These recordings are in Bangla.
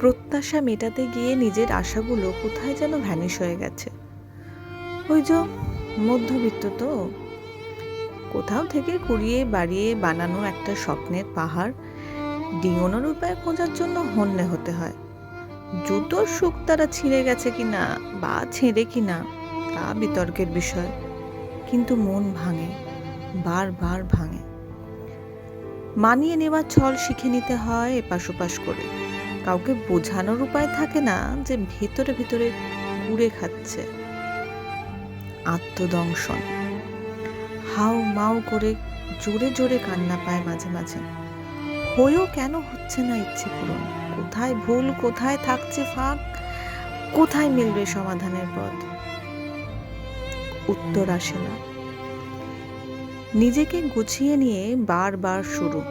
প্রত্যাশা মেটাতে গিয়ে নিজের আশাগুলো কোথায় যেন ভ্যানিশ হয়ে গেছে। ওই যে মধ্যবিত্ত তো। কোথাও থেকে কুড়িয়ে বাড়িয়ে বানানো একটা স্বপ্নের পাহাড় ডিঙোনোর উপায় খোঁজার জন্য হন্যে হতে হয়। জুতোর সুখ তারা ছিঁড়ে গেছে কিনা বা ছেঁড়ে কিনা, তা বিতর্কের বিষয়। কিন্তু মন ভাঙে, বারবার ভাঙে। মানিয়ে নেওয়ার ছল শিখে নিতে হয় এপাশ ওপাশ করে। কাউকে বোঝানোর উপায় থাকে না যে ভেতরে ভেতরে কুড়ে খাচ্ছে। আত্মদংশন। হাউ মাউ করে জোরে জোরে কান্না পায় মাঝে মাঝে। হয়েও কেন হচ্ছে না ইচ্ছে পূরণ? কোথায় ভুল, কোথায় থাকছে ফাঁক? কোথায় মিলবে সমাধানের পথ? উত্তর আসে না। নিজেকে গুছিয়ে নিয়ে বারবার শুরু।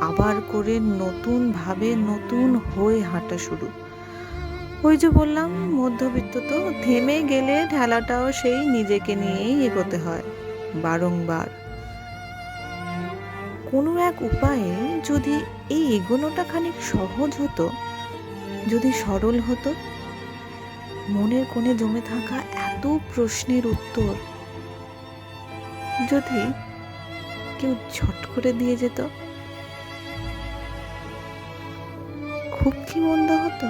আবার করে নতুন ভাবে নতুন হয়ে হাঁটা শুরু। ওই যে বললাম, মধ্যবিত্ত তো থেমে গেলে ঠেলাটাও সেই নিজেকে নিয়েই এগোতে হয়, বারংবার। কোনো এক উপায়ে যদি এই এগোনোটা খানিক সহজ হতো, যদি সরল হতো, মনের কোণে জমে থাকা এত প্রশ্নের উত্তর যদি কেউ ঝট করে দিয়ে যেত খুব কি মন্দ হতো